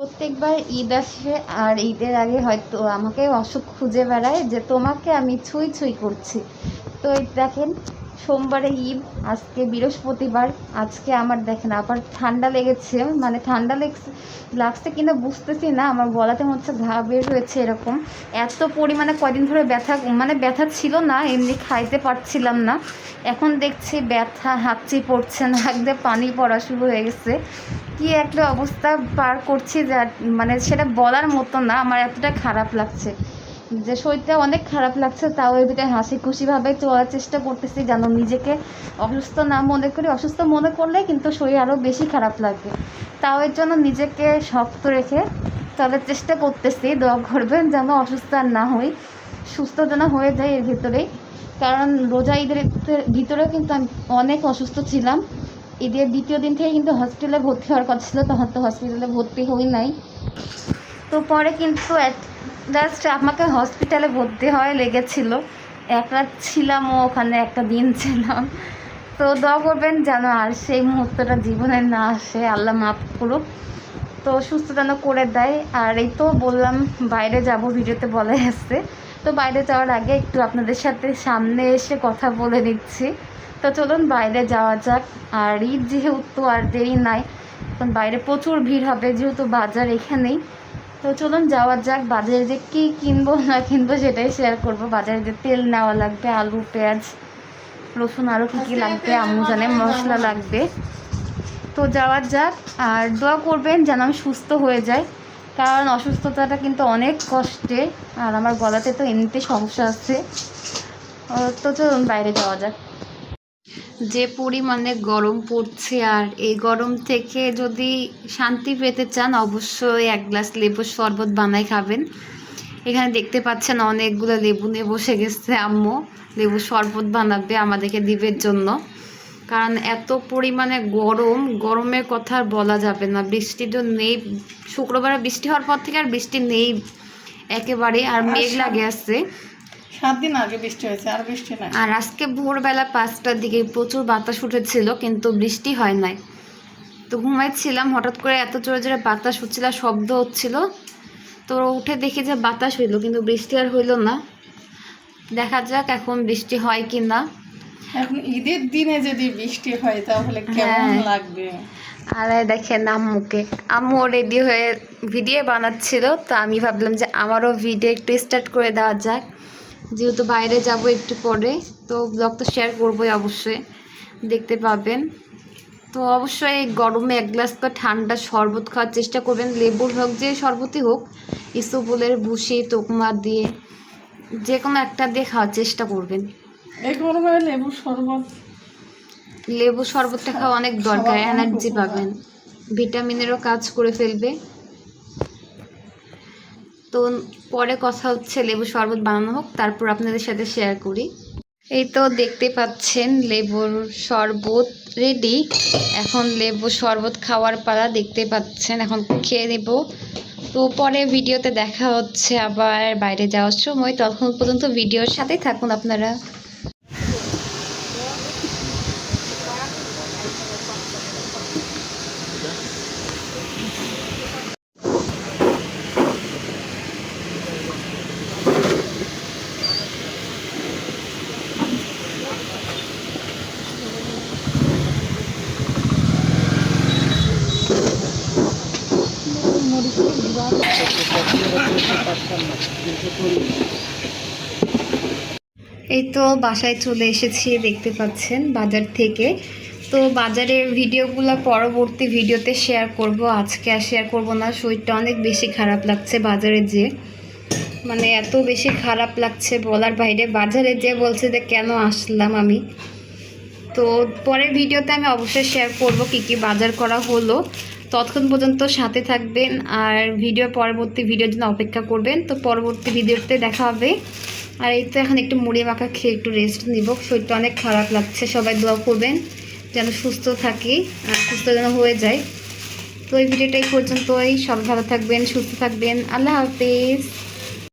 প্রত্যেকবার ঈদ আসে আর ঈদের আগে হয়তো আমাকে অসুখ খুঁজে বেড়ায় যে তোমাকে আমি ছুঁই ছুঁই করছি। তো দেখেন সোমবারে ঈদ, আজকে বৃহস্পতিবার, আজকে আমার দেখেন আবার ঠান্ডা লেগেছে মানে ঠান্ডা লেগছে, লাগছে কিনা বুঝতেছি না, আমার গলাতে হচ্ছে ঘা বের হয়েছে এরকম। এত পরিমাণে কয়দিন ধরে ব্যথা মানে ব্যথা ছিল না, এমনি খাইতে পারছিলাম না। এখন দেখছি ব্যথা হাঁচি পড়ছে না একদম পানি পড়া শুরু হয়ে গেছে। কি একটা অবস্থা পার করছি যা মানে সেটা বলার মতো না, আমার এতটা খারাপ লাগছে। যে শরীরটা অনেক খারাপ লাগছে, তাও এর ভিতরে হাসি খুশিভাবে চলার চেষ্টা করতেছি যেন নিজেকে অসুস্থ না মনে করি। অসুস্থ মনে করলে কিন্তু শরীর আরও বেশি খারাপ লাগবে তাও এর জন্য নিজেকে শক্ত রেখে চলার চেষ্টা করতেছি। দোয়া করবেন যেন অসুস্থ আর না হই, সুস্থ যেন হয়ে যায় এর ভিতরেই। কারণ রোজা ঈদের ভিতরেও কিন্তু আমি অনেক অসুস্থ ছিলাম। ঈদের দ্বিতীয় দিন থেকে কিন্তু হসপিটালে ভর্তি হওয়ার কথা ছিল, তখন তো হসপিটালে ভর্তি হই নাই। তো পরে কিন্তু জাস্ট আমাকে হসপিটালে ভর্তি হওয়া লেগেছিল। এক রাত ছিলামও ওখানে একটা দিন ছিলাম। তো দোয়া করবেন যেন আর সেই মুহূর্তটা জীবনে না আসে, আল্লাহ মাফ করুক। তো সুস্থ যেন করে দেয়। আর এই তো বললাম, বাইরে যাব ভিডিওতে বলে আসছে তো বাইরে যাওয়ার আগে একটু আপনাদের সাথে সামনে এসে কথা বলে দিচ্ছি তো চলুন বাইরে যাওয়া যাক। আর ঈদ যেহেতু আর দেরি নাই, এখন বাইরে প্রচুর ভিড় হবে, যেহেতু বাজার এখানেই। তো চলুন যাওয়ার যাক বাজারে যে কী কিনবো না কিনবো সেটাই শেয়ার করব। বাজারে যে তেল নেওয়া লাগবে আলু পেঁয়াজ রসুন আরও কী কী লাগবে আম্মু জানে মশলা লাগবে। তো যাওয়ার যাক আর দোয়া করবেন যেন আমি সুস্থ হয়ে যাই কারণ অসুস্থতাটা কিন্তু অনেক কষ্টে আর আমার গলাতে তো এমনিতে সমস্যা আছে। তো চলুন বাইরে যাওয়া যাক। যে পরিমাণে গরম পড়ছে আর এই গরম থেকে যদি শান্তি পেতে চান অবশ্যই এক গ্লাস লেবুর শরবত বানাই খাবেন। এখানে দেখতে পাচ্ছেন অনেকগুলো লেবু নিয়ে বসে গেছে আম্মু। লেবু শরবত বানাবে আমাদেরকে দিবের জন্য। কারণ এত পরিমাণে গরম গরমের কথা আর বলা যাবে না। বৃষ্টি তো নেই। শুক্রবারে বৃষ্টি হওয়ার পর থেকে আর বৃষ্টি নেই একেবারে আর মেঘ লাগে আছে সাত দিন আগে বৃষ্টি হয়েছে আর বৃষ্টি নাই। আর আজকে ভোরবেলা পাঁচটার দিকে প্রচুর বাতাস উঠেছিল কিন্তু বৃষ্টি হয় নাই। তো ঘুমাইছিলাম হঠাৎ করে এত জোরে জোরে বাতাস হচ্ছিল শব্দ হচ্ছিল। তো উঠে দেখি যে বাতাস হইল কিন্তু বৃষ্টি আর হইল না। দেখা যাক এখন বৃষ্টি হয় কি না এখন ঈদের দিনে যদি বৃষ্টি হয় তাহলে কেমন হ্যাঁ। লাগবে? আর দেখেন আম্মুকে। আম্মু রেডি হয়ে ভিডিও বানাচ্ছিল তো আমি ভাবলাম যে আমারও ভিডিও একটু স্টার্ট করে দেওয়া যাক। যেহেতু বাইরে যাব একটু পরে তো ব্লগ তো শেয়ার করবোই অবশ্যই দেখতে পাবেন। তো অবশ্যই এই গরমে এক গ্লাস করে ঠান্ডা শরবত খাওয়ার চেষ্টা করবেন লেবুর হোক যে শরবতই হোক ইসুবুলের ভুসি তোকমা দিয়ে যে কোনো একটা দিয়ে খাওয়ার চেষ্টা করবেন। লেবু শরবত। লেবু শরবতটা খাওয়া অনেক দরকার এনার্জি পাবেন। ভিটামিনেরও কাজ করে ফেলবে। তো পরে কথা হচ্ছে লেবু শরবত বানানো হোক, তারপর আপনাদের সাথে শেয়ার করি। এই তো দেখতে পাচ্ছেন লেবুর শরবত রেডি এখন লেবু শরবত খাওয়ার পালা দেখতে পাচ্ছেন, এখন খেয়ে নেব। তো পরে ভিডিওতে দেখা হচ্ছে আবার বাইরে যাওয়ার সময়। তখন পর্যন্ত ভিডিওর সাথেই থাকুন আপনারা। এই তো বাসায় চলে এসেছি, দেখতে পাচ্ছেন বাজার থেকে। তো বাজারের ভিডিওগুলো পরবর্তী ভিডিওতে শেয়ার করব। আজকে আর শেয়ার করব না, শরীরটা অনেক বেশি খারাপ লাগছে বাজারে যে। মানে এত বেশি খারাপ লাগছে বলার বাইরে, বাজারে যে বলছে যে কেন আসলাম আমি। তো পরের ভিডিওতে আমি অবশ্যই শেয়ার করব কি কি বাজার করা হলো। ততক্ষণ পর্যন্ত সাথে থাকবেন আর ভিডিও পরবর্তী ভিডিওর জন্য অপেক্ষা করবেন। তো পরবর্তী ভিডিওতে দেখা হবে। আর এই তো এখন একটু মুড়ি মাখা খেয়ে একটু রেস্ট নিব। শরীরটা অনেক খারাপ লাগছে। সবাই দোয়া করবেন যেন সুস্থ থাকি, আর সুস্থ যেন হয়ে যায়। তো এই ভিডিওটা এই পর্যন্তই। সবাই ভালো থাকবেন, সুস্থ থাকবেন। আল্লাহ হাফিজ।